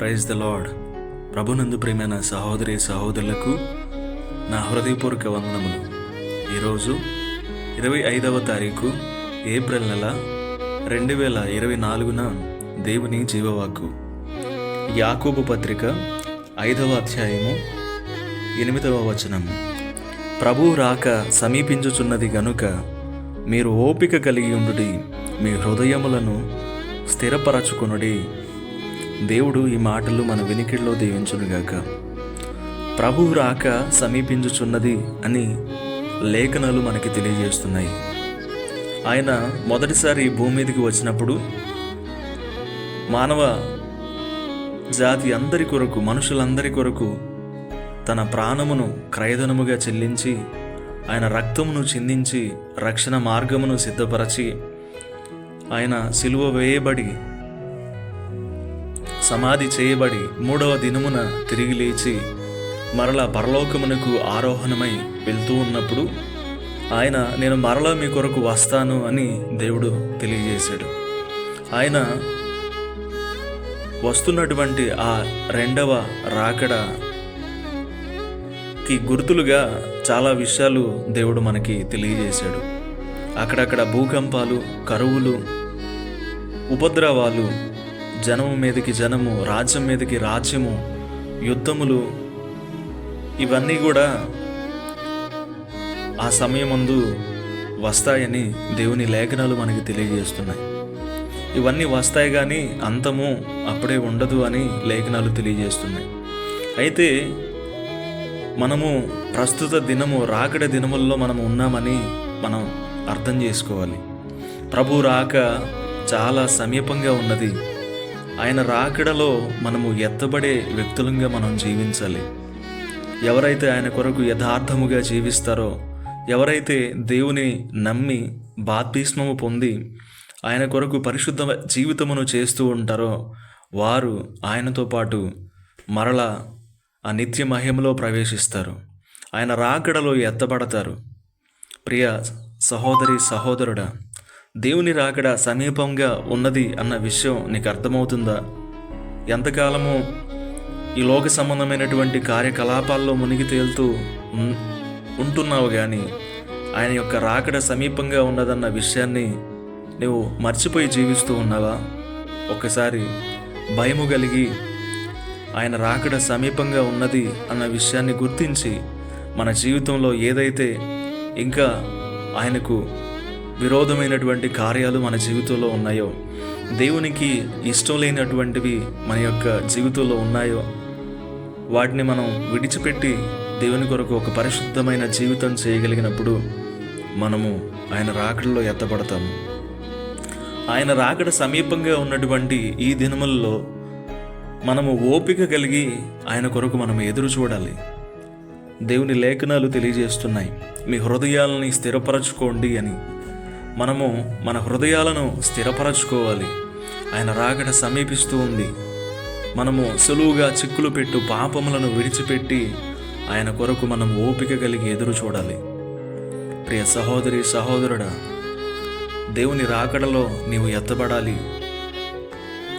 Praise the lord ప్రభునందు ప్రేమైన సహోదరి సహోదరులకు నా హృదయపూర్వక వందనములు. ఈరోజు ఇరవై ఐదవ తారీఖు ఏప్రిల్ నెల రెండు వేల ఇరవై నాలుగున దేవుని జీవవాకు యాకోబు పత్రిక ఐదవ అధ్యాయము ఎనిమిదవ వచనము ప్రభు రాక సమీపించుచున్నది గనుక మీరు ఓపిక కలిగి ఉండుడి మీ హృదయములను స్థిరపరచుకొనుడి. దేవుడు ఈ మాటలు మన వినికిడిలో దీవించునుగాక. ప్రభు రాక సమీపించుచున్నది అని లేఖనాలు మనకి తెలియజేస్తున్నాయి. ఆయన మొదటిసారి ఈ భూమి మీదకి వచ్చినప్పుడు మానవ జాతి అందరి కొరకు మనుషులందరి కొరకు తన ప్రాణమును క్రయధనముగా చెల్లించి ఆయన రక్తమును చిందించి రక్షణ మార్గమును సిద్ధపరచి ఆయన సిలువ వేయబడి సమాధి చేయబడి మూడవ దినమున తిరిగి లేచి మరల పరలోకమునకు ఆరోహణమై వెళ్తూ ఉన్నప్పుడు ఆయన నేను మరలా మీ కొరకు వస్తాను అని దేవుడు తెలియజేశాడు. ఆయన వస్తున్నటువంటి ఆ రెండవ రాకడకి గుర్తులుగా చాలా విషయాలు దేవుడు మనకి తెలియజేశాడు. అక్కడక్కడ భూకంపాలు కరువులు ఉపద్రవాలు జనము మీదకి జనము రాజ్యం మీదకి రాజ్యము యుద్ధములు ఇవన్నీ కూడా ఆ సమయమందు వస్తాయని దేవుని లేఖనాలు మనకి తెలియజేస్తున్నాయి. ఇవన్నీ వస్తాయి కానీ అంతము అప్పుడే ఉండదు అని లేఖనాలు తెలియజేస్తున్నాయి. అయితే మనము ప్రస్తుత దినము రాకడ దినముల్లో మనం ఉన్నామని మనం అర్థం చేసుకోవాలి. ప్రభు రాక చాలా సమీపంగా ఉన్నది. ఆయన రాకడలో మనము ఎత్తబడే వ్యక్తులంగా మనం జీవించాలి. ఎవరైతే ఆయన కొరకు యథార్థముగా జీవిస్తారో ఎవరైతే దేవుని నమ్మి బాప్తిస్మము పొంది ఆయన కొరకు పరిశుద్ధ జీవితమును చేస్తూ ఉంటారో వారు ఆయనతో పాటు మరల ఆ నిత్య మహిమలో ప్రవేశిస్తారు. ఆయన రాకడలో ఎత్తబడతారు. ప్రియ సహోదరి సహోదరుడా దేవుని రాకడ సమీపంగా ఉన్నది అన్న విషయం నీకు అర్థమవుతుందా ఎంతకాలము ఈ లోక సంబంధమైనటువంటి కార్యకలాపాల్లో మునిగి తేలుతూ ఉంటున్నావు కానీ ఆయన యొక్క రాకడ సమీపంగా ఉన్నదన్న విషయాన్ని నువ్వు మర్చిపోయి జీవిస్తూ ఉన్నావా? ఒక్కసారి భయము కలిగి ఆయన రాకడ సమీపంగా ఉన్నది అన్న విషయాన్ని గుర్తించి మన జీవితంలో ఏదైతే ఇంకా ఆయనకు విరోధమైనటువంటి కార్యాలు మన జీవితంలో ఉన్నాయో దేవునికి ఇష్టం లేనటువంటివి మన యొక్క జీవితంలో ఉన్నాయో వాటిని మనం విడిచిపెట్టి దేవుని కొరకు ఒక పరిశుద్ధమైన జీవితం చేయగలిగినప్పుడు మనము ఆయన రాకడలో ఎత్తబడతాము. ఆయన రాకడ సమీపంగా ఉన్నటువంటి ఈ దినములలో మనము ఓపిక కలిగి ఆయన కొరకు మనం ఎదురు చూడాలి. దేవుని లేఖనాలు తెలియజేస్తున్నాయి. మీ హృదయాలని స్థిరపరచుకోండి అని. మనము మన హృదయాలను స్థిరపరచుకోవాలి. ఆయన రాకడ సమీపిస్తూ ఉంది. మనము సులువుగా చిక్కులు పెట్టు పాపములను విడిచిపెట్టి ఆయన కొరకు మనం ఓపిక కలిగి ఎదురు చూడాలి. ప్రియ సహోదరి సహోదరుడా దేవుని రాకడలో నీవు ఎత్తబడాలి.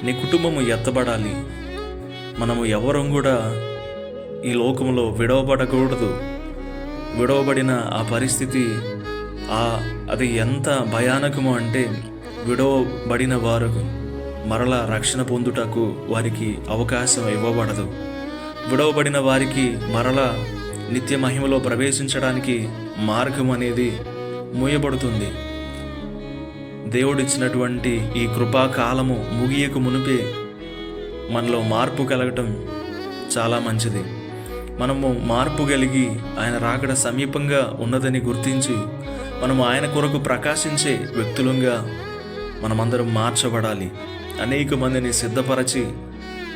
నీ కుటుంబము ఎత్తబడాలి. మనము ఎవరం కూడా ఈ లోకంలో విడవబడకూడదు. విడవబడిన ఆ పరిస్థితి అది ఎంత భయానకము అంటే విడవబడిన వారు మరల రక్షణ పొందుటకు వారికి అవకాశం ఇవ్వబడదు. విడవబడిన వారికి మరల నిత్య మహిమలో ప్రవేశించడానికి మార్గం అనేది మూయబడుతుంది. దేవుడిచ్చినటువంటి ఈ కృపాకాలము ముగియకు మునిపే మనలో మార్పు కలగటం చాలా మంచిది. మనము మార్పు కలిగి ఆయన రాకడ సమీపంగా ఉన్నదని గుర్తించి మనము ఆయన కొరకు ప్రకాశించే వ్యక్తులంగా మనమందరం మార్చబడాలి. అనేక మందిని సిద్ధపరచి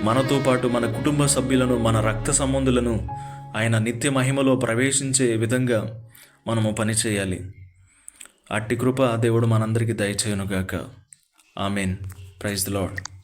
మనతో పాటు మన కుటుంబ సభ్యులను మన రక్త సంబంధులను ఆయన నిత్య మహిమలో ప్రవేశించే విధంగా మనము పనిచేయాలి. అట్టి కృప దేవుడు మనందరికీ దయచేయునుగాక. ఆమెన్. Praise the Lord